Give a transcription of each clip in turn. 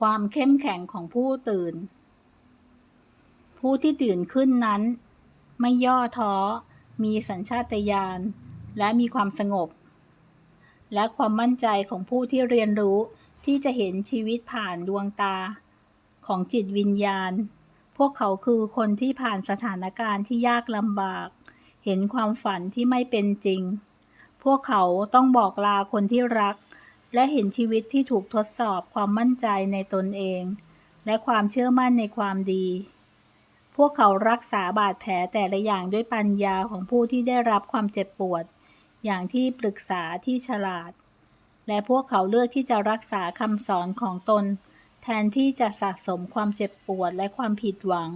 ความเข้มแข็งของผู้ตื่น ผู้ที่ตื่นขึ้นนั้น ไม่ย่อท้อ มีสัญชาตญาณ และมีความสงบ และความมั่นใจของผู้ที่เรียนรู้ที่จะเห็นชีวิตผ่านดวงตา ของจิตวิญญาณ พวกเขาคือคนที่ผ่านสถานการณ์ที่ยากลำบาก เห็นความฝันที่ไม่เป็นจริง พวกเขาต้องบอกลาคนที่รัก และเห็นชีวิตที่ถูกทดสอบความมั่นใจในตนเอง และความเชื่อมั่นในความดี พวกเขารักษาบาดแผลแต่ละอย่างด้วยปัญญาของผู้ที่ได้รับความเจ็บปวด อย่างที่ปรึกษาที่ฉลาด และพวกเขาเลือกที่จะรักษาคำสอนของตน แทนที่จะสะสมความเจ็บปวดและความผิดหวัง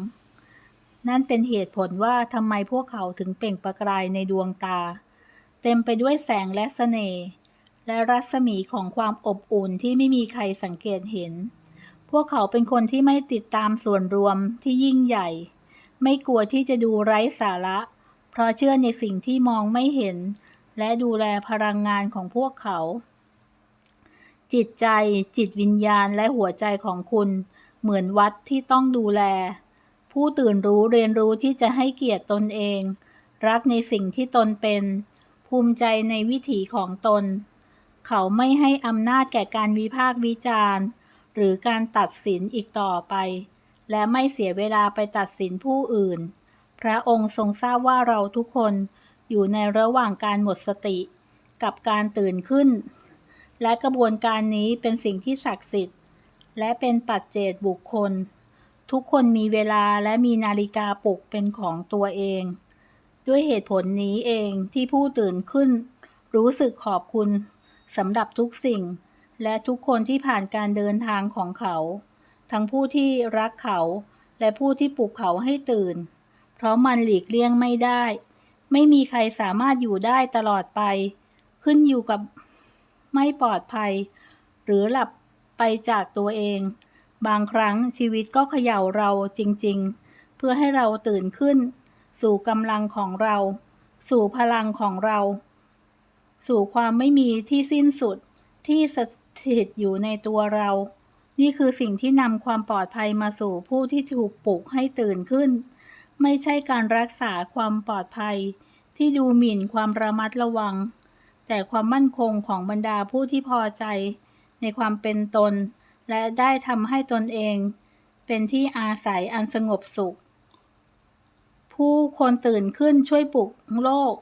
นั่นเป็นเหตุผลว่าทำไมพวกเขาถึงเปล่งประกายในดวงตา เต็มไปด้วยแสงและเสน่ห์ และรัศมีของความอบอุ่นที่ไม่มีใครสังเกตเห็น พวกเขาเป็นคนที่ไม่ติดตามส่วนรวมที่ยิ่งใหญ่ ไม่กลัวที่จะดูไร้สาระ เพราะเชื่อในสิ่งที่มองไม่เห็น และดูแลพลังงานของพวกเขา จิตใจ จิตวิญญาณและหัวใจของคุณ เหมือนวัดที่ต้องดูแล ผู้ตื่นรู้เรียนรู้ที่จะให้เกียรติตนเอง รักในสิ่งที่ตนเป็น ภูมิใจในวิถีของตน เขาไม่ให้อำนาจแก่การวิพากษ์วิจารณ์ หรือการตัดสินอีกต่อไป และไม่เสียเวลาไปตัดสินผู้อื่น พระองค์ทรงทราบว่าเราทุกคนอยู่ในระหว่างการหมดสติ กับการตื่นขึ้น และกระบวนการนี้เป็นสิ่งที่ศักดิ์สิทธิ์ และเป็นปัจเจกบุคคล ทุกคนมีเวลาและมีนาฬิกาปลุกเป็นของตัวเอง ด้วยเหตุผลนี้เองที่ผู้ตื่นขึ้น รู้สึกขอบคุณ สำหรับทุกสิ่ง และทุกคนที่ผ่านการเดินทางของเขา ทั้งผู้ที่รักเขา และผู้ที่ปลุกเขาให้ตื่น เพราะมันหลีกเลี่ยงไม่ได้ ไม่มีใครสามารถอยู่ได้ตลอดไป ขึ้นอยู่กับไม่ปลอดภัย หรือหลับไปจากตัวเอง บางครั้งชีวิตก็เขย่าเราจริงๆ เพื่อให้เราตื่นขึ้น สู่กำลังของเรา สู่พลังของเรา สู่ความไม่มีที่สิ้นสุดที่สถิตอยู่ในตัวเรา นี่คือสิ่งที่นำความปลอดภัยมาสู่ผู้ที่ถูกปลุกให้ตื่นขึ้น ไม่ใช่การรักษาความปลอดภัย ที่ดูหมิ่นความระมัดระวัง แต่ความมั่นคงของบรรดาผู้ที่พอใจ ในความเป็นตน และได้ทำให้ตนเอง เป็นที่อาศัยอันสงบสุข ผู้คนตื่นขึ้นช่วยปลุกโลก